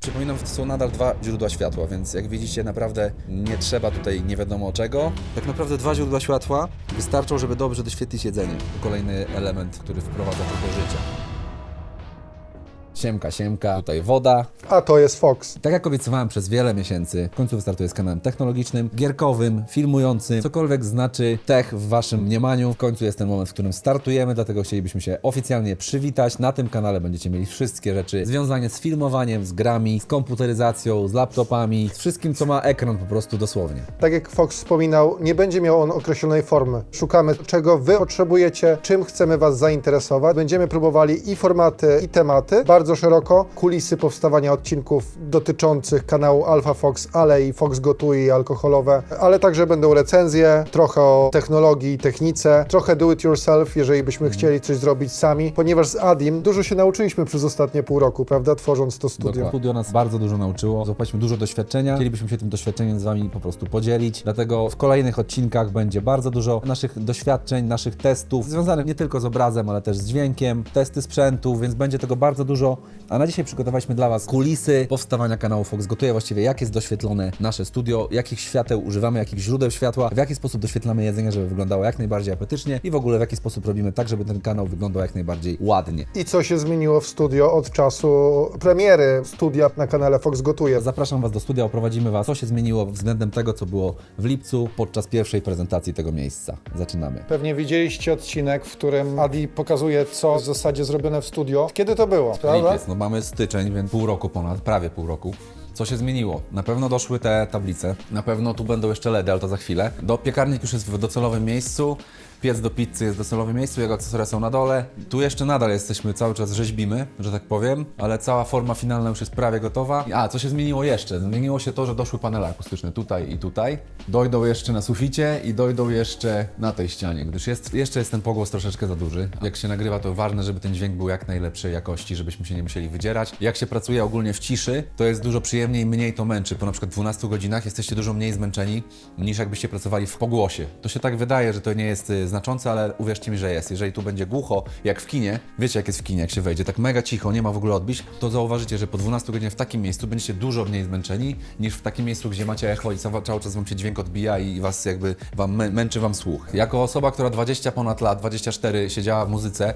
Przypominam, to są nadal dwa źródła światła, więc jak widzicie, naprawdę nie trzeba tutaj nie wiadomo czego. Tak naprawdę dwa źródła światła wystarczą, żeby dobrze doświetlić jedzenie. To kolejny element, który wprowadza to do życia. Siemka, siemka, tutaj woda, A to jest Fox. tak jak obiecywałem przez wiele miesięcy, w końcu wystartuję z kanałem technologicznym, gierkowym, filmującym, cokolwiek znaczy tech w waszym mniemaniu. W końcu jest ten moment, w którym startujemy, dlatego chcielibyśmy się oficjalnie przywitać. Na tym kanale będziecie mieli wszystkie rzeczy związane z filmowaniem, z grami, z komputeryzacją, z laptopami, z wszystkim, co ma ekran po prostu dosłownie. Tak jak Fox wspominał, nie będzie miał on określonej formy. Szukamy, czego wy potrzebujecie, czym chcemy was zainteresować. Będziemy próbowali i formaty, i tematy bardzo szeroko. Kulisy powstawania odcinków dotyczących kanału Alpha Fox, ale i Fox Gotuje i alkoholowe, ale także będą recenzje, trochę o technologii i technice, trochę do it yourself, jeżeli byśmy chcieli coś zrobić sami, ponieważ z Adim dużo się nauczyliśmy przez ostatnie pół roku, prawda, tworząc to studio. Studio nas bardzo dużo nauczyło, złapaliśmy dużo doświadczenia, chcielibyśmy się tym doświadczeniem z Wami po prostu podzielić, dlatego w kolejnych odcinkach będzie bardzo dużo naszych doświadczeń, naszych testów, związanych nie tylko z obrazem, ale też z dźwiękiem, testy sprzętu, więc będzie tego bardzo dużo, a na dzisiaj przygotowaliśmy dla Was kulisy powstawania kanału Fox Gotuje, właściwie jak jest doświetlone nasze studio, jakich świateł używamy, jakich źródeł światła, w jaki sposób doświetlamy jedzenie, żeby wyglądało jak najbardziej apetycznie i w ogóle w jaki sposób robimy tak, żeby ten kanał wyglądał jak najbardziej ładnie. I co się zmieniło w studio od czasu premiery studia na kanale Fox Gotuje. Zapraszam Was do studia, oprowadzimy Was, co się zmieniło względem tego, co było w lipcu podczas pierwszej prezentacji tego miejsca. Zaczynamy. Pewnie widzieliście odcinek, w którym Adi pokazuje, co w zasadzie zrobione w studio. Kiedy to było, prawda? No mamy styczeń, więc pół roku ponad, prawie pół roku. Co się zmieniło? Na pewno doszły te tablice, na pewno tu będą jeszcze LEDy, ale to za chwilę. Do piekarnik już jest w docelowym miejscu, piec do pizzy jest w docelowym miejscu, jego akcesoria są na dole. Tu jeszcze nadal jesteśmy, cały czas rzeźbimy, że tak powiem, ale cała forma finalna już jest prawie gotowa. A, co się zmieniło jeszcze? Zmieniło się to, że doszły panele akustyczne tutaj i tutaj. Dojdą jeszcze na suficie i dojdą jeszcze na tej ścianie, gdyż jest, jeszcze jest ten pogłos troszeczkę za duży. Jak się nagrywa, to ważne, żeby ten dźwięk był jak najlepszej jakości, żebyśmy się nie musieli wydzierać. Jak się pracuje ogólnie w ciszy, to jest dużo przyjemniej, mniej to męczy. Po na przykład 12 godzinach jesteście dużo mniej zmęczeni niż jakbyście pracowali w pogłosie. To się tak wydaje, że to nie jest y, znaczące, ale uwierzcie mi, że jest. Jeżeli tu będzie głucho, jak w kinie, wiecie jak jest w kinie, jak się wejdzie, tak mega cicho, nie ma w ogóle odbić, to zauważycie, że po 12 godzinach w takim miejscu będziecie dużo mniej zmęczeni niż w takim miejscu, gdzie macie echo i cały, czas wam się dźwięk odbija i was jakby wam mę- męczy wam słuch. Jako osoba, która 20 ponad lat, 24 siedziała w muzyce,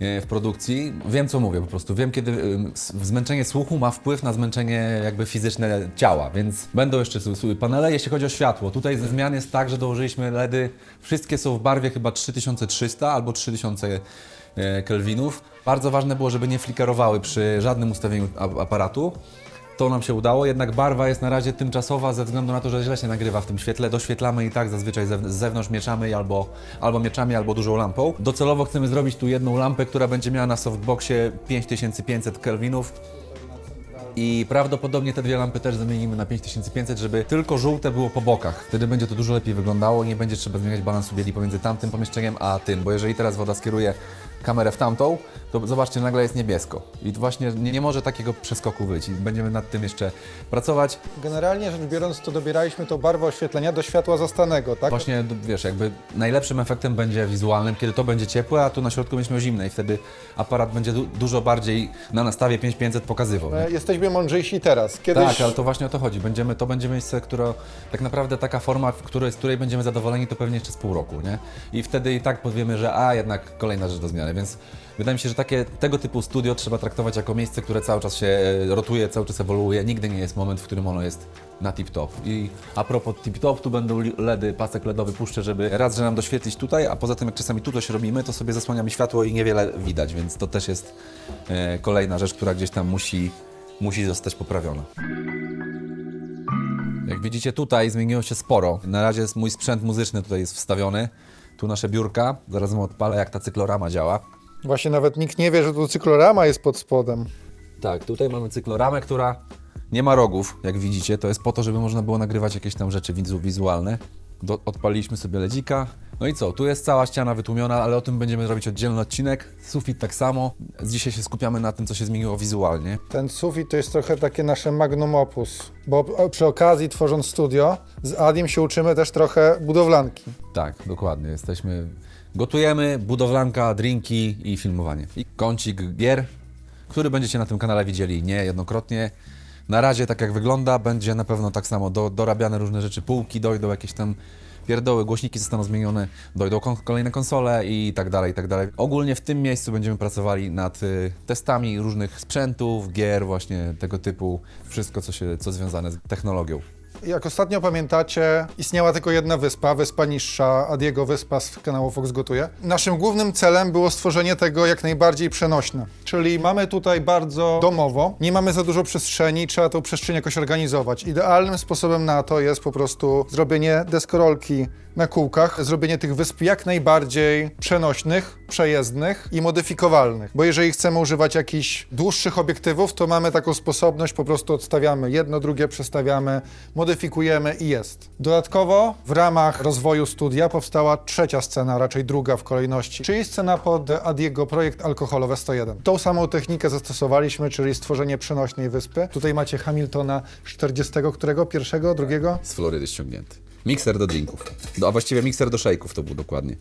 w produkcji. Wiem, co mówię po prostu. Wiem, kiedy zmęczenie słuchu ma wpływ na zmęczenie jakby fizyczne ciała, więc będą jeszcze panele. Jeśli chodzi o światło, tutaj ze zmian jest tak, że dołożyliśmy LEDy. Wszystkie są w barwie chyba 3300 albo 3000 e, kelwinów. Bardzo ważne było, żeby nie flikerowały przy żadnym ustawieniu aparatu. To nam się udało, jednak barwa jest na razie tymczasowa ze względu na to, że źle się nagrywa w tym świetle. Doświetlamy i tak zazwyczaj z zewnątrz mieczamy albo, albo mieczami, albo dużą lampą. Docelowo chcemy zrobić tu jedną lampę, która będzie miała na softboxie 5500 kelwinów. I prawdopodobnie te dwie lampy też zamienimy na 5500, żeby tylko żółte było po bokach. Wtedy będzie to dużo lepiej wyglądało, nie będzie trzeba zmieniać balansu bieli pomiędzy tamtym pomieszczeniem a tym, bo jeżeli teraz woda skieruje kamerę w tamtą, to zobaczcie, nagle jest niebiesko. I to właśnie nie, nie może takiego przeskoku być i będziemy nad tym jeszcze pracować. Generalnie rzecz biorąc, to dobieraliśmy to barwę oświetlenia do światła zastanego, tak? Właśnie, wiesz, jakby najlepszym efektem będzie wizualnym, kiedy to będzie ciepłe, a tu na środku będziemy zimne i wtedy aparat będzie du- dużo bardziej na nastawie 5500 pokazywał. nie? E, Jesteśmy mądrzejsi teraz. Kiedyś Tak, ale to właśnie o to chodzi. Będziemy, to będzie miejsce, które tak naprawdę taka forma, w której, z której będziemy zadowoleni, to pewnie jeszcze z pół roku, nie? I wtedy i tak powiemy, że a jednak kolejna rzecz do zmiany, więc wydaje mi się, że takie, tego typu studio trzeba traktować jako miejsce, które cały czas się e, rotuje, cały czas ewoluuje. Nigdy nie jest moment, w którym ono jest na tip-top. I a propos tip-top, tu będą LEDy, pasek LEDowy puszczę, żeby raz, że nam doświetlić tutaj, a poza tym jak czasami tu coś robimy, to sobie zasłaniamy światło i niewiele widać, więc to też jest e, kolejna rzecz, która gdzieś tam musi, musi zostać poprawiona. Jak widzicie tutaj zmieniło się sporo. Na razie mój sprzęt muzyczny tutaj jest wstawiony. Tu nasze biurka. Zaraz wam odpalę jak ta cyklorama działa. właśnie nawet nikt nie wie, że tu cyklorama jest pod spodem. Tak, tutaj mamy cykloramę, która nie ma rogów, jak widzicie. To jest po to, żeby można było nagrywać jakieś tam rzeczy wizu wizualne. Do, odpaliliśmy sobie ledzika. No i co, tu jest cała ściana wytłumiona, ale o tym będziemy robić oddzielny odcinek. Sufit tak samo. Dzisiaj się skupiamy na tym, co się zmieniło wizualnie. Ten sufit to jest trochę takie nasze magnum opus, bo przy okazji tworząc studio z Adim się uczymy też trochę budowlanki. Tak, dokładnie. Jesteśmy. Gotujemy, budowlanka, drinki i filmowanie. I kącik gier, który będziecie na tym kanale widzieli niejednokrotnie. Na razie tak jak wygląda, będzie na pewno tak samo do, dorabiane różne rzeczy, półki dojdą, jakieś tam pierdoły, głośniki zostaną zmienione, dojdą kon- kolejne konsole i tak dalej, i tak dalej. Ogólnie w tym miejscu będziemy pracowali nad y, testami różnych sprzętów, gier, właśnie tego typu, wszystko co, się, co związane z technologią. Jak ostatnio pamiętacie, istniała tylko jedna wyspa, wyspa niższa, Adiego Wyspa z kanału Fox Gotuje. Naszym głównym celem było stworzenie tego jak najbardziej przenośne. Czyli mamy tutaj bardzo domowo, nie mamy za dużo przestrzeni, trzeba tą przestrzeń jakoś organizować. Idealnym sposobem na to jest po prostu zrobienie deskorolki na kółkach, zrobienie tych wysp jak najbardziej przenośnych, przejezdnych i modyfikowalnych. Bo jeżeli chcemy używać jakichś dłuższych obiektywów, to mamy taką sposobność, po prostu odstawiamy jedno, drugie przestawiamy, modyfikujemy i jest. Dodatkowo w ramach rozwoju studia powstała trzecia scena, raczej druga w kolejności, czyli scena pod Adiego projekt alkoholowe 101. Tą samą technikę zastosowaliśmy, czyli stworzenie przenośnej wyspy. Tutaj macie Hamiltona 40, którego? Pierwszego, drugiego? Z Florydy ściągnięty. Mikser do drinków, do, a właściwie mikser do shake'ów to był dokładnie.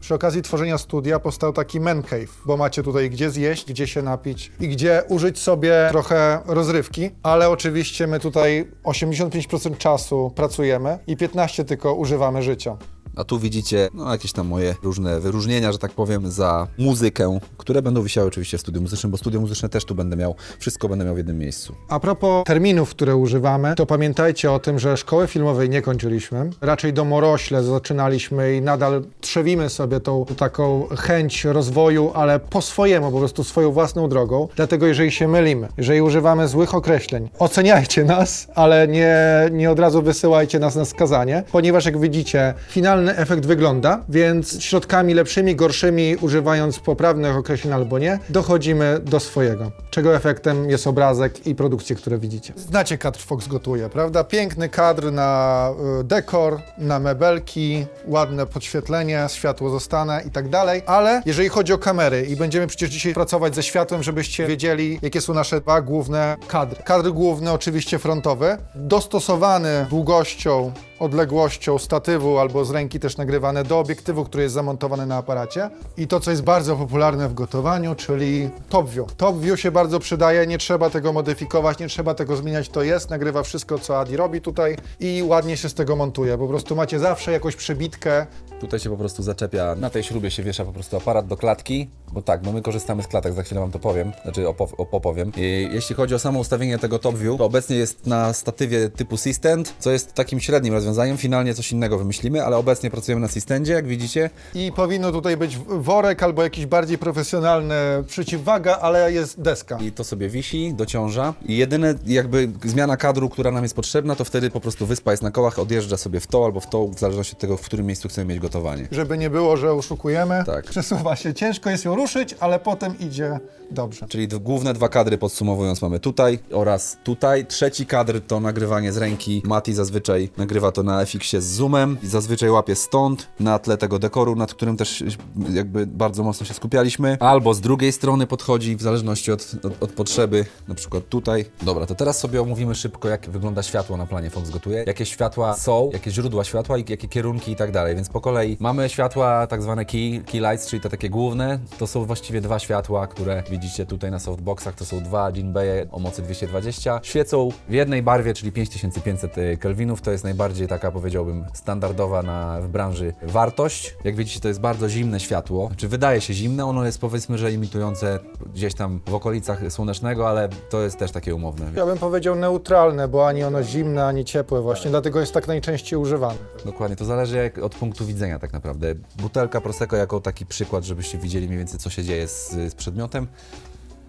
Przy okazji tworzenia studia powstał taki man cave, bo macie tutaj gdzie zjeść, gdzie się napić i gdzie użyć sobie trochę rozrywki, ale oczywiście my tutaj 85% czasu pracujemy i 15% tylko używamy życia. A tu widzicie no, jakieś tam moje różne wyróżnienia, że tak powiem, za muzykę, które będą wisiały oczywiście w studiu muzycznym, bo studio muzyczne też tu będę miał, wszystko będę miał w jednym miejscu. A propos terminów, które używamy, to pamiętajcie o tym, że szkoły filmowej nie kończyliśmy. Raczej do morośle zaczynaliśmy i nadal trzewimy sobie tą taką chęć rozwoju, ale po swojemu, po prostu swoją własną drogą. Dlatego jeżeli się mylimy, jeżeli używamy złych określeń, oceniajcie nas, ale nie, nie od razu wysyłajcie nas na skazanie, ponieważ jak widzicie, finalny efekt wygląda, więc środkami lepszymi, gorszymi, używając poprawnych określeń albo nie, dochodzimy do swojego, czego efektem jest obrazek i produkcje, które widzicie. Znacie kadr Fox gotuje, prawda? Piękny kadr na y, dekor, na mebelki, ładne podświetlenie, światło zostane i tak dalej, ale jeżeli chodzi o kamery i będziemy przecież dzisiaj pracować ze światłem, żebyście wiedzieli, jakie są nasze dwa główne kadry. Kadr główny oczywiście frontowy, dostosowany długością odległością statywu albo z ręki też nagrywane do obiektywu, który jest zamontowany na aparacie. I to, co jest bardzo popularne w gotowaniu, czyli top view. Top view się bardzo przydaje, nie trzeba tego modyfikować, nie trzeba tego zmieniać, to jest, nagrywa wszystko, co Adi robi tutaj i ładnie się z tego montuje. Po prostu macie zawsze jakąś przebitkę. Tutaj się po prostu zaczepia, na tej śrubie się wiesza po prostu aparat do klatki, bo tak, bo my korzystamy z klatek, za chwilę wam to powiem, znaczy opow- op- opowiem. I jeśli chodzi o samo ustawienie tego top view, to obecnie jest na statywie typu Systand, co jest takim średnim rozwiązaniem, finalnie coś innego wymyślimy, ale obecnie pracujemy na Systandzie, jak widzicie. I powinno tutaj być worek albo jakiś bardziej profesjonalny przeciwwaga, ale jest deska. I to sobie wisi, dociąża. I jedyne jakby zmiana kadru, która nam jest potrzebna, to wtedy po prostu wyspa jest na kołach, odjeżdża sobie w to albo w to, w zależności od tego, w którym miejscu chcemy mieć gotowanie. Żeby nie było, że oszukujemy. Tak. Przesuwa się. Ciężko jest ją ruszyć, ale potem idzie dobrze. Czyli główne dwa kadry podsumowując mamy tutaj oraz tutaj. Trzeci kadr to nagrywanie z ręki. Mati zazwyczaj nagrywa to na FX-ie z zoomem i zazwyczaj łapie stąd na tle tego dekoru, nad którym też jakby bardzo mocno się skupialiśmy. Albo z drugiej strony podchodzi w zależności od, od, od potrzeby, na przykład tutaj. Dobra, to teraz sobie omówimy szybko, jak wygląda światło na planie Fox Gotuje. Jakie światła są, jakie źródła światła i jakie kierunki i tak dalej. Więc po kolei mamy światła tak zwane key, key lights, czyli te takie główne. To są właściwie dwa światła, które widzicie tutaj na softboxach. To są dwa Jinbei o mocy 220. Świecą w jednej barwie, czyli 5500 kelwinów. To jest najbardziej taka, powiedziałbym, standardowa na, w branży wartość. Jak widzicie, to jest bardzo zimne światło. Znaczy wydaje się zimne, ono jest powiedzmy, że imitujące gdzieś tam w okolicach słonecznego, ale to jest też takie umowne. Ja bym powiedział neutralne, bo ani ono zimne, ani ciepłe właśnie, dlatego jest tak najczęściej używane. Dokładnie, to zależy jak, od punktu widzenia tak naprawdę. Butelka Prosecco jako taki przykład, żebyście widzieli mniej więcej co się dzieje z, z przedmiotem.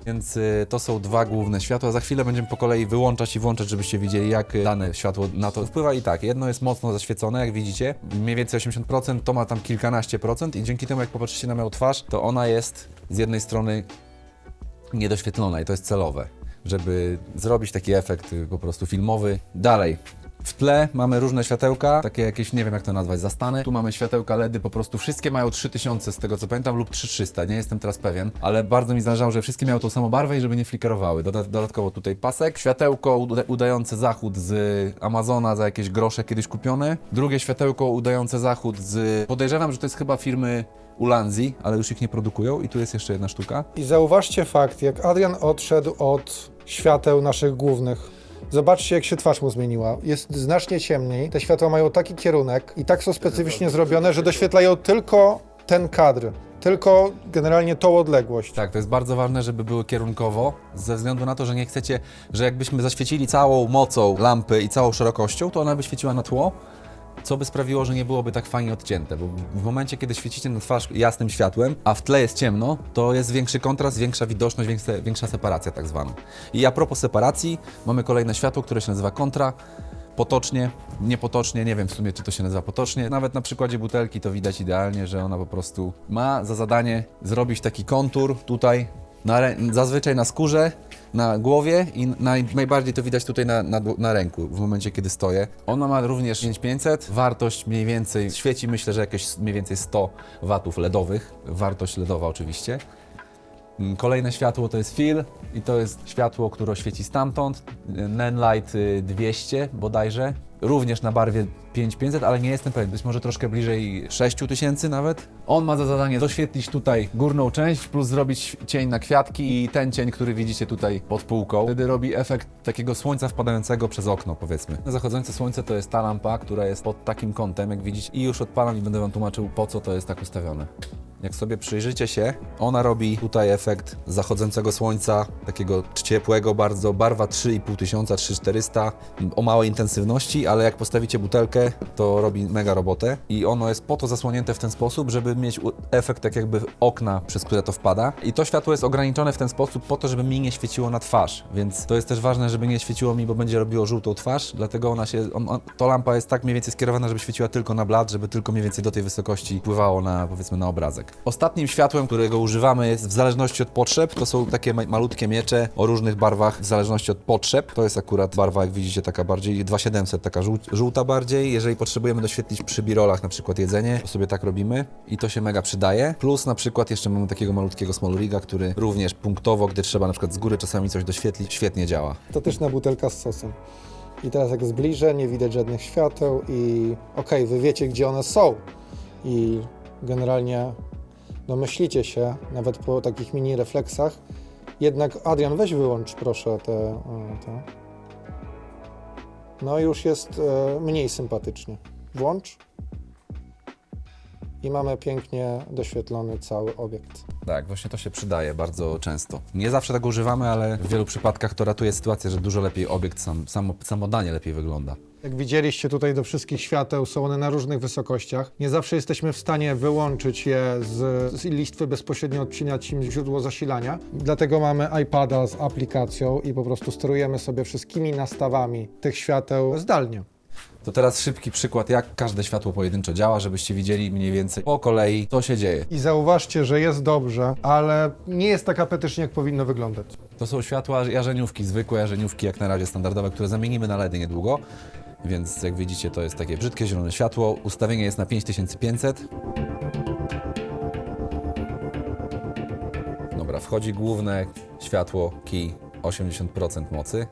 Więc y, to są dwa główne światła. Za chwilę będziemy po kolei wyłączać i włączać, żebyście widzieli jak y, dane światło na to wpływa. I tak, jedno jest mocno zaświecone, jak widzicie, mniej więcej 80%, to ma tam kilkanaście procent i dzięki temu jak popatrzycie na moją twarz, to ona jest z jednej strony niedoświetlona i to jest celowe, żeby zrobić taki efekt y, po prostu filmowy. Dalej. W tle mamy różne światełka, takie jakieś, nie wiem jak to nazwać, zastane. Tu mamy światełka LEDy, po prostu wszystkie mają 3000 z tego co pamiętam lub 3300, nie jestem teraz pewien, ale bardzo mi zależało, że wszystkie miały tą samą barwę i żeby nie flickerowały. Doda dodatkowo tutaj pasek, światełko uda udające zachód z Amazona za jakieś grosze kiedyś kupione, drugie światełko udające zachód z, podejrzewam, że to jest chyba firmy Ulanzi, ale już ich nie produkują i tu jest jeszcze jedna sztuka. I zauważcie fakt, jak Adrian odszedł od świateł naszych głównych, Zobaczcie, jak się twarz mu zmieniła. Jest znacznie ciemniej. Te światła mają taki kierunek i tak są specyficznie zrobione, że doświetlają tylko ten kadr. Tylko generalnie tą odległość. Tak, to jest bardzo ważne, żeby były kierunkowo, ze względu na to, że nie chcecie, że jakbyśmy zaświecili całą mocą lampy i całą szerokością, to ona by świeciła na tło, co by sprawiło, że nie byłoby tak fajnie odcięte, bo w momencie, kiedy świecicie na twarz jasnym światłem, a w tle jest ciemno, to jest większy kontrast, większa widoczność, większa, większa separacja tak zwana. I a propos separacji, mamy kolejne światło, które się nazywa kontra, potocznie, niepotocznie, nie wiem w sumie, czy to się nazywa potocznie. Nawet na przykładzie butelki to widać idealnie, że ona po prostu ma za zadanie zrobić taki kontur tutaj, na, zazwyczaj na skórze, na głowie i naj, najbardziej to widać tutaj na, na, na ręku, w momencie kiedy stoję. Ona ma również 5500, wartość mniej więcej, świeci myślę, że jakieś mniej więcej 100 watów LEDowych, wartość LEDowa oczywiście. Mm, Kolejne światło to jest Fil i to jest światło, które świeci stamtąd. Nenlight y, 200 bodajże. Również na barwie 5500, ale nie jestem pewien, być może troszkę bliżej 6000 nawet. On ma za zadanie doświetlić tutaj górną część, plus zrobić cień na kwiatki i ten cień, który widzicie tutaj pod półką. Wtedy robi efekt takiego słońca wpadającego przez okno, powiedzmy. Zachodzące słońce to jest ta lampa, która jest pod takim kątem, jak widzicie. I już odpalam i będę wam tłumaczył, po co to jest tak ustawione. Jak sobie przyjrzycie się, ona robi tutaj efekt zachodzącego słońca, takiego ciepłego bardzo, barwa 3500, 3400, o małej intensywności, ale jak postawicie butelkę, to robi mega robotę i ono jest po to zasłonięte w ten sposób, żeby mieć efekt tak jakby okna, przez które to wpada. I to światło jest ograniczone w ten sposób po to, żeby mi nie świeciło na twarz, więc to jest też ważne, żeby nie świeciło mi, bo będzie robiło żółtą twarz, dlatego ona się, on, on, to lampa jest tak mniej więcej skierowana, żeby świeciła tylko na blat, żeby tylko mniej więcej do tej wysokości wpływało na, powiedzmy, na obrazek. Ostatnim światłem, którego używamy jest w zależności od potrzeb, to są takie ma- malutkie miecze o różnych barwach w zależności od potrzeb. To jest akurat barwa, jak widzicie, taka bardziej 2700, taka żół- żółta bardziej. Jeżeli potrzebujemy doświetlić przy birolach na przykład jedzenie, to sobie tak robimy i to się mega przydaje. Plus na przykład jeszcze mamy takiego malutkiego small riga, który również punktowo, gdy trzeba na przykład z góry czasami coś doświetlić, świetnie działa. To też na butelka z sosem. I teraz jak zbliżę, nie widać żadnych świateł i okej, wy wiecie, gdzie one są. I generalnie domyślicie się, nawet po takich mini refleksach. Jednak Adrian, weź wyłącz proszę te... te. No już jest e, mniej sympatycznie. Włącz. I mamy pięknie doświetlony cały obiekt. Tak, właśnie to się przydaje bardzo często. Nie zawsze tego używamy, ale w wielu przypadkach to ratuje sytuację, że dużo lepiej obiekt sam, samo, samodanie lepiej wygląda. Jak widzieliście tutaj do wszystkich świateł, są one na różnych wysokościach. Nie zawsze jesteśmy w stanie wyłączyć je z, z listwy, bezpośrednio odcinać im źródło zasilania. Dlatego mamy iPada z aplikacją i po prostu sterujemy sobie wszystkimi nastawami tych świateł zdalnie. To teraz szybki przykład, jak każde światło pojedynczo działa, żebyście widzieli mniej więcej po kolei, co się dzieje. I zauważcie, że jest dobrze, ale nie jest tak apetycznie, jak powinno wyglądać. To są światła jarzeniówki, zwykłe jarzeniówki, jak na razie standardowe, które zamienimy na LEDy niedługo. Więc jak widzicie, to jest takie brzydkie zielone światło. Ustawienie jest na 5500. Dobra, wchodzi główne światło key 80% mocy.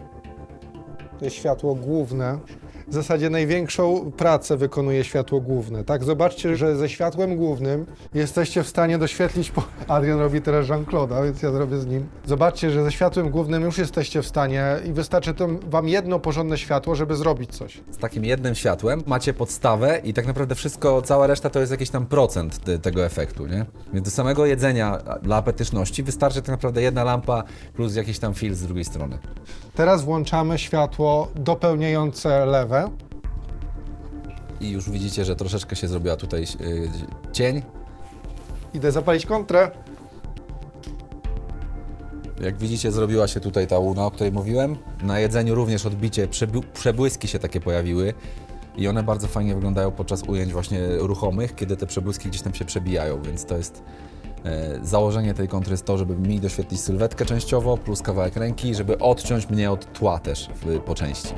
To jest światło główne. W zasadzie największą pracę wykonuje światło główne. Tak, zobaczcie, że ze światłem głównym jesteście w stanie doświetlić. Po... Adrian robi teraz Jean-Claude'a, więc ja zrobię z nim. Zobaczcie, że ze światłem głównym już jesteście w stanie i wystarczy tam wam jedno porządne światło, żeby zrobić coś. z takim jednym światłem macie podstawę i tak naprawdę wszystko, cała reszta to jest jakiś tam procent te, tego efektu, nie? Więc do samego jedzenia dla apetyczności wystarczy tak naprawdę jedna lampa plus jakiś tam fil z drugiej strony. Teraz włączamy światło dopełniające lewe. I już widzicie, że troszeczkę się zrobiła tutaj yy, cień. Idę zapalić kontrę. Jak widzicie, zrobiła się tutaj ta łuna, o której mówiłem. Na jedzeniu również odbicie, przebły- przebłyski się takie pojawiły. I one bardzo fajnie wyglądają podczas ujęć właśnie ruchomych, kiedy te przebłyski gdzieś tam się przebijają, więc to jest e, założenie tej kontry jest to, żeby mi doświetlić sylwetkę częściowo, plus kawałek ręki, żeby odciąć mnie od tła też w, po części.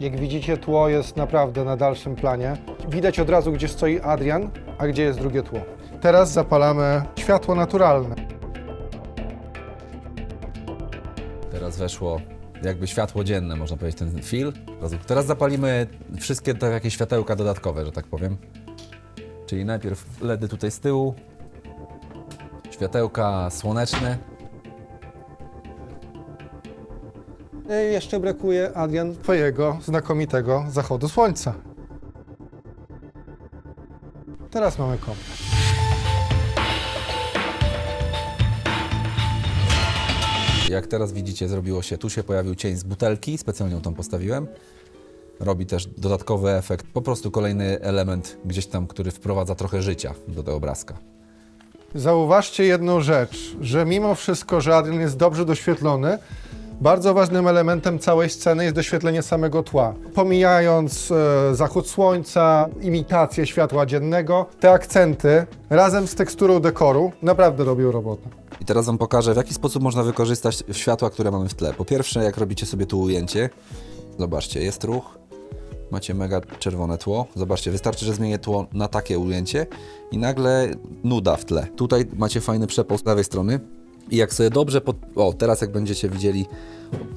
Jak widzicie, tło jest naprawdę na dalszym planie. Widać od razu, gdzie stoi Adrian, a gdzie jest drugie tło. Teraz zapalamy światło naturalne. Teraz weszło jakby światło dzienne, można powiedzieć, ten fil. Teraz zapalimy wszystkie te jakieś światełka dodatkowe, że tak powiem. Czyli najpierw LEDy tutaj z tyłu, światełka słoneczne. Jeszcze brakuje, Adrian, twojego znakomitego zachodu słońca. Teraz mamy komplet. Jak teraz widzicie, zrobiło się, tu się pojawił cień z butelki, specjalnie ją tam postawiłem. Robi też dodatkowy efekt, po prostu kolejny element gdzieś tam, który wprowadza trochę życia do tego obrazka. Zauważcie jedną rzecz, że mimo wszystko, że Adrian jest dobrze doświetlony, bardzo ważnym elementem całej sceny jest doświetlenie samego tła. Pomijając e, zachód słońca, imitację światła dziennego, te akcenty razem z teksturą dekoru naprawdę robią robotę. I teraz Wam pokażę, w jaki sposób można wykorzystać światła, które mamy w tle. Po pierwsze, jak robicie sobie tu ujęcie, zobaczcie, jest ruch, macie mega czerwone tło. Zobaczcie, wystarczy, że zmienię tło na takie ujęcie i nagle nuda w tle. Tutaj macie fajny przepał z lewej strony. I jak sobie dobrze pod... O, teraz jak będziecie widzieli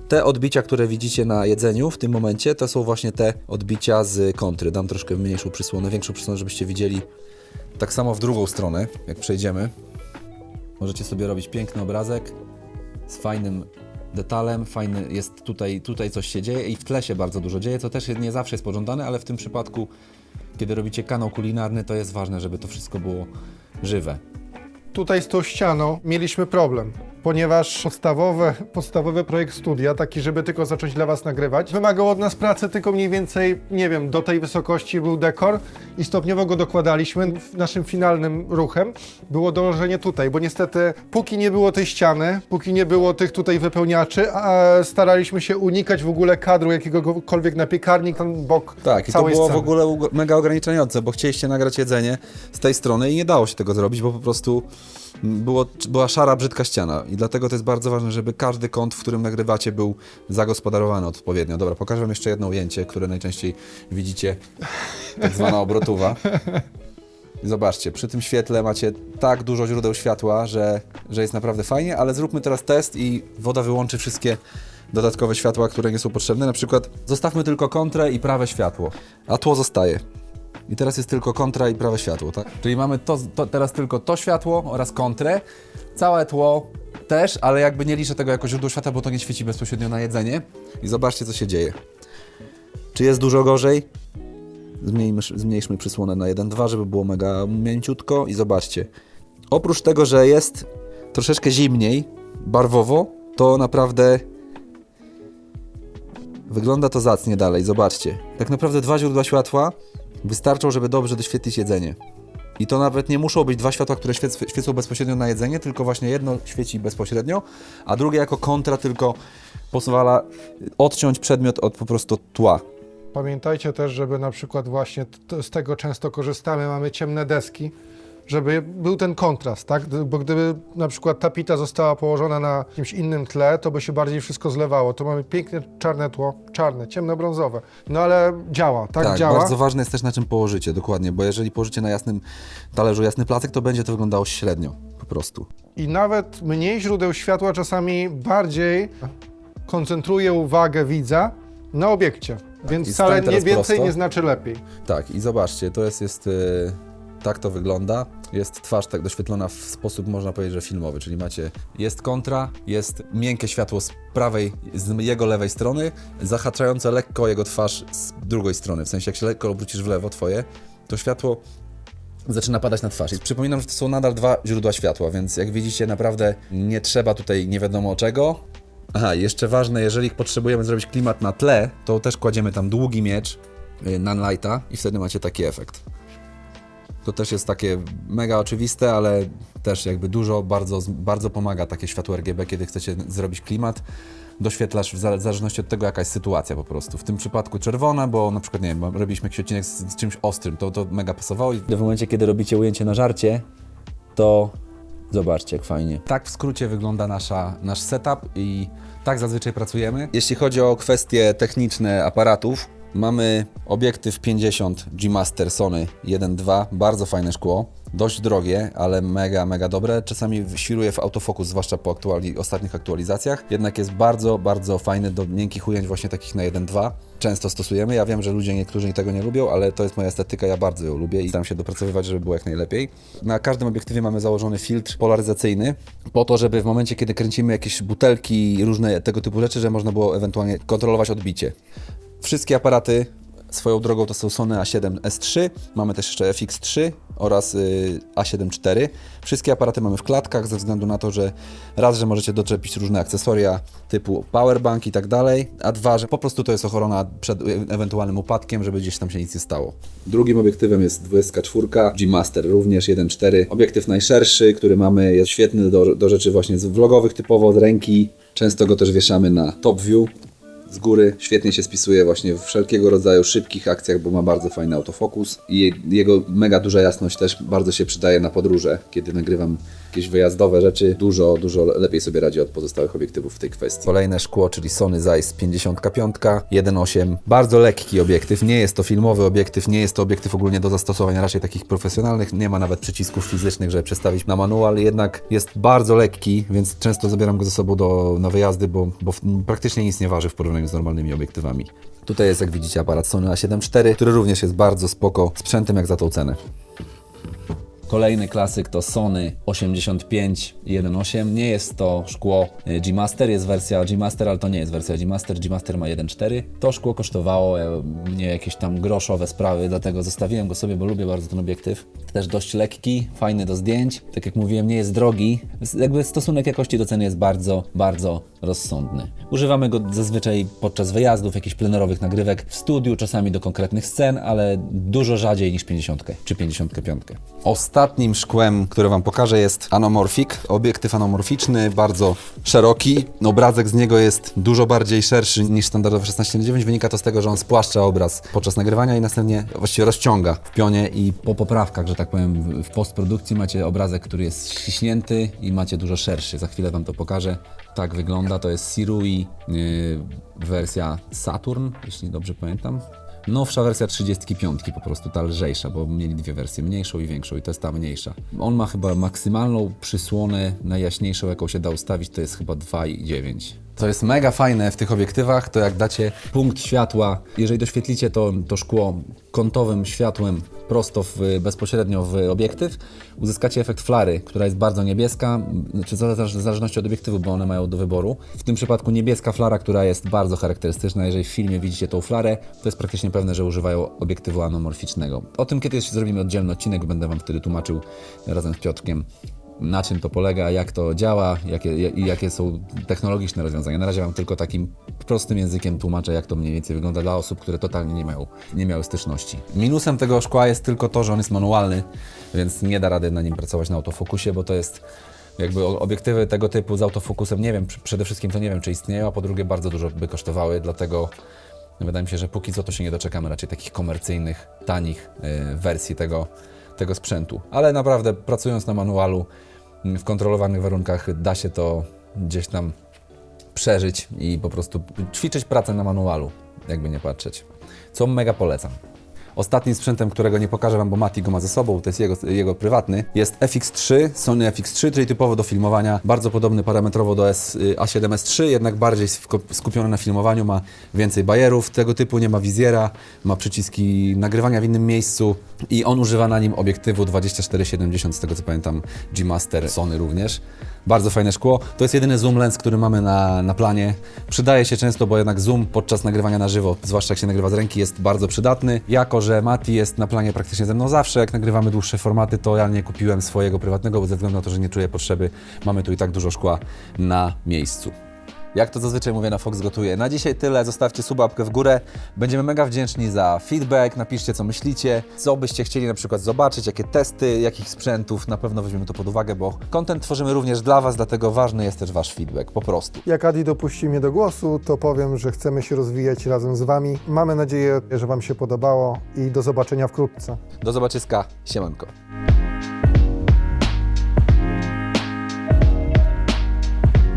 te odbicia, które widzicie na jedzeniu w tym momencie, to są właśnie te odbicia z kontry. Dam troszkę mniejszą przysłonę, większą przysłonę, żebyście widzieli. Tak samo w drugą stronę, jak przejdziemy. Możecie sobie robić piękny obrazek z fajnym detalem, fajny jest tutaj, tutaj coś się dzieje i w tle się bardzo dużo dzieje, co też nie zawsze jest pożądane, ale w tym przypadku, kiedy robicie kanał kulinarny, to jest ważne, żeby to wszystko było żywe. Tutaj z tą ścianą mieliśmy problem, ponieważ podstawowy, podstawowy projekt studia, taki, żeby tylko zacząć dla Was nagrywać, wymagał od nas pracy tylko mniej więcej, nie wiem, do tej wysokości był dekor i stopniowo go dokładaliśmy. Naszym finalnym ruchem było dołożenie tutaj, bo niestety póki nie było tej ściany, póki nie było tych tutaj wypełniaczy, a staraliśmy się unikać w ogóle kadru jakiegokolwiek na piekarnik, ten bok Tak, i to całej było sceny. w ogóle mega ograniczające, bo chcieliście nagrać jedzenie z tej strony i nie dało się tego zrobić, bo po prostu było, była szara, brzydka ściana. I dlatego to jest bardzo ważne, żeby każdy kąt, w którym nagrywacie, był zagospodarowany odpowiednio. Dobra, pokażę Wam jeszcze jedno ujęcie, które najczęściej widzicie, tak zwana obrotowa. Zobaczcie, przy tym świetle macie tak dużo źródeł światła, że, że jest naprawdę fajnie, ale zróbmy teraz test i woda wyłączy wszystkie dodatkowe światła, które nie są potrzebne. Na przykład zostawmy tylko kontrę i prawe światło, a tło zostaje. I teraz jest tylko kontra i prawe światło, tak? Czyli mamy to, to, teraz tylko to światło oraz kontrę. Całe tło też, ale jakby nie liczę tego jako źródło światła, bo to nie świeci bezpośrednio na jedzenie. I zobaczcie, co się dzieje. Czy jest dużo gorzej? Zmniejmy, zmniejszmy przysłonę na 1,2, żeby było mega mięciutko i zobaczcie. Oprócz tego, że jest troszeczkę zimniej, barwowo, to naprawdę wygląda to zacnie dalej, zobaczcie. Tak naprawdę dwa źródła światła wystarczą, żeby dobrze doświetlić jedzenie. I to nawet nie muszą być dwa światła, które świec, świecą bezpośrednio na jedzenie, tylko właśnie jedno świeci bezpośrednio, a drugie jako kontra tylko pozwala odciąć przedmiot od po prostu tła. Pamiętajcie też, żeby na przykład właśnie z tego często korzystamy, mamy ciemne deski, żeby był ten kontrast, tak? Bo gdyby na przykład ta pita została położona na jakimś innym tle, to by się bardziej wszystko zlewało. To mamy piękne czarne tło, czarne, ciemnobrązowe. No ale działa, tak, Tak, działa. bardzo ważne jest też na czym położycie, dokładnie, bo jeżeli położycie na jasnym talerzu jasny placek, to będzie to wyglądało średnio, po prostu. I nawet mniej źródeł światła czasami bardziej koncentruje uwagę widza na obiekcie. Więc I wcale nie więcej prosto. nie znaczy lepiej. Tak, i zobaczcie, to jest, jest yy, tak to wygląda. Jest twarz tak doświetlona w sposób, można powiedzieć, że filmowy, czyli macie, jest kontra, jest miękkie światło z prawej, z jego lewej strony, zahaczające lekko jego twarz z drugiej strony, w sensie jak się lekko obrócisz w lewo twoje, to światło zaczyna padać na twarz. I przypominam, że to są nadal dwa źródła światła, więc jak widzicie, naprawdę nie trzeba tutaj nie wiadomo czego. Aha, jeszcze ważne, jeżeli potrzebujemy zrobić klimat na tle, to też kładziemy tam długi miecz y, Nanlighta i wtedy macie taki efekt. To też jest takie mega oczywiste, ale też jakby dużo, bardzo, bardzo pomaga takie światło RGB, kiedy chcecie zrobić klimat. Doświetlasz w zale- w zależności od tego, jaka jest sytuacja po prostu. W tym przypadku czerwone, bo na przykład, nie wiem, robiliśmy jakiś odcinek z, z czymś ostrym, to, to mega pasowało. W momencie, kiedy robicie ujęcie na żarcie, to zobaczcie, jak fajnie. Tak w skrócie wygląda nasza, nasz setup i tak zazwyczaj pracujemy. Jeśli chodzi o kwestie techniczne aparatów, Mamy obiektyw 50 G-Master Sony 1.2, bardzo fajne szkło, dość drogie, ale mega, mega dobre. Czasami świruje w autofokus, zwłaszcza po aktuali ostatnich aktualizacjach, jednak jest bardzo, bardzo fajny do miękkich ujęć właśnie takich na 1.2. Często stosujemy, ja wiem, że ludzie niektórzy tego nie lubią, ale to jest moja estetyka, ja bardzo ją lubię i staram się dopracowywać, żeby było jak najlepiej. Na każdym obiektywie mamy założony filtr polaryzacyjny, po to, żeby w momencie, kiedy kręcimy jakieś butelki i różne tego typu rzeczy, że można było ewentualnie kontrolować odbicie. Wszystkie aparaty swoją drogą to są Sony A7 S3, mamy też jeszcze FX3 oraz y, A7 IV. Wszystkie aparaty mamy w klatkach ze względu na to, że raz, że możecie doczepić różne akcesoria typu powerbank i tak dalej, a dwa, że po prostu to jest ochrona przed y, ewentualnym upadkiem, żeby gdzieś tam się nic nie stało. Drugim obiektywem jest 24 G-Master, również 1.4. Obiektyw najszerszy, który mamy, jest świetny do, do rzeczy właśnie z vlogowych typowo, z ręki. Często go też wieszamy na top view z góry. Świetnie się spisuje właśnie w wszelkiego rodzaju szybkich akcjach, bo ma bardzo fajny autofokus i je- jego mega duża jasność też bardzo się przydaje na podróże. Kiedy nagrywam jakieś wyjazdowe rzeczy, dużo, dużo lepiej sobie radzi od pozostałych obiektywów w tej kwestii. Kolejne szkło, czyli Sony Zeiss 55 1.8. Bardzo lekki obiektyw, nie jest to filmowy obiektyw, nie jest to obiektyw ogólnie do zastosowań raczej takich profesjonalnych, nie ma nawet przycisków fizycznych, żeby przestawić na manual, jednak jest bardzo lekki, więc często zabieram go ze sobą do, na wyjazdy, bo, bo praktycznie nic nie waży w porównaniu z normalnymi obiektywami. Tutaj jest, jak widzicie, aparat Sony A7 IV, który również jest bardzo spoko sprzętem jak za tą cenę. Kolejny klasyk to Sony 85 1.8. Nie jest to szkło y, G-Master, jest wersja G-Master, ale to nie jest wersja G-Master. G-Master ma 1.4. To szkło kosztowało e, mnie jakieś tam groszowe sprawy, dlatego zostawiłem go sobie, bo lubię bardzo ten obiektyw. Też dość lekki, fajny do zdjęć. Tak jak mówiłem, nie jest drogi. Jakby stosunek jakości do ceny jest bardzo, bardzo rozsądny. Używamy go zazwyczaj podczas wyjazdów, jakichś plenerowych nagrywek w studiu, czasami do konkretnych scen, ale dużo rzadziej niż 50 czy 55. Ostatnim szkłem, które Wam pokażę jest anamorphic. Obiektyw anamorficzny, bardzo szeroki. Obrazek z niego jest dużo bardziej szerszy niż standardowy 16 na 9. Wynika to z tego, że on spłaszcza obraz podczas nagrywania i następnie właściwie rozciąga w pionie i po poprawkach, że tak powiem, w postprodukcji macie obrazek, który jest ściśnięty i macie dużo szerszy. Za chwilę Wam to pokażę. Tak wygląda. To jest Sirui yy, wersja Saturn, jeśli dobrze pamiętam. Nowsza wersja 35, po prostu ta lżejsza, bo mieli dwie wersje, mniejszą i większą i to jest ta mniejsza. On ma chyba maksymalną przysłonę najjaśniejszą, jaką się da ustawić, to jest chyba 2,9. Co jest mega fajne w tych obiektywach, to jak dacie punkt światła, jeżeli doświetlicie to, to szkło kątowym światłem prosto w, bezpośrednio w obiektyw, uzyskacie efekt flary, która jest bardzo niebieska, czy zależ- w zależności od obiektywu, bo one mają do wyboru. W tym przypadku niebieska flara, która jest bardzo charakterystyczna. Jeżeli w filmie widzicie tą flarę, to jest praktycznie pewne, że używają obiektywu anamorficznego. O tym kiedyś zrobimy oddzielny odcinek, będę Wam wtedy tłumaczył razem z Piotrkiem, na czym to polega, jak to działa jakie, i jakie są technologiczne rozwiązania. Na razie Wam tylko takim prostym językiem tłumaczę, jak to mniej więcej wygląda dla osób, które totalnie nie mają, nie miały styczności. Minusem tego szkła jest tylko to, że on jest manualny, więc nie da rady na nim pracować na autofokusie, bo to jest jakby obiektywy tego typu z autofokusem, nie wiem, pr- przede wszystkim to nie wiem, czy istnieją, a po drugie bardzo dużo by kosztowały, dlatego wydaje mi się, że póki co to się nie doczekamy raczej takich komercyjnych, tanich y, wersji tego, tego sprzętu. Ale naprawdę pracując na manualu w kontrolowanych warunkach da się to gdzieś tam przeżyć i po prostu ćwiczyć pracę na manualu, jakby nie patrzeć. Co mega polecam. Ostatnim sprzętem, którego nie pokażę Wam, bo Mati go ma ze sobą, to jest jego, jego prywatny, jest FX3, Sony FX3, czyli typowo do filmowania, bardzo podobny parametrowo do S, y, A7S3, jednak bardziej skupiony na filmowaniu, ma więcej bajerów tego typu, nie ma wizjera, ma przyciski nagrywania w innym miejscu i on używa na nim obiektywu 2470, z tego co pamiętam, G-Master Sony również. Bardzo fajne szkło. To jest jedyny zoom lens, który mamy na, na planie. Przydaje się często, bo jednak zoom podczas nagrywania na żywo, zwłaszcza jak się nagrywa z ręki, jest bardzo przydatny. Jako, że Mati jest na planie praktycznie ze mną zawsze, jak nagrywamy dłuższe formaty, to ja nie kupiłem swojego prywatnego, bo ze względu na to, że nie czuję potrzeby, mamy tu i tak dużo szkła na miejscu. Jak to zazwyczaj mówię na Fox Gotuje. Na dzisiaj tyle. Zostawcie subapkę w górę. Będziemy mega wdzięczni za feedback. Napiszcie, co myślicie, co byście chcieli na przykład zobaczyć, jakie testy, jakich sprzętów. Na pewno weźmiemy to pod uwagę, bo content tworzymy również dla Was, dlatego ważny jest też Wasz feedback. Po prostu. Jak Adi dopuści mnie do głosu, to powiem, że chcemy się rozwijać razem z Wami. Mamy nadzieję, że Wam się podobało i do zobaczenia wkrótce. Do zobaczyska. Siemanko.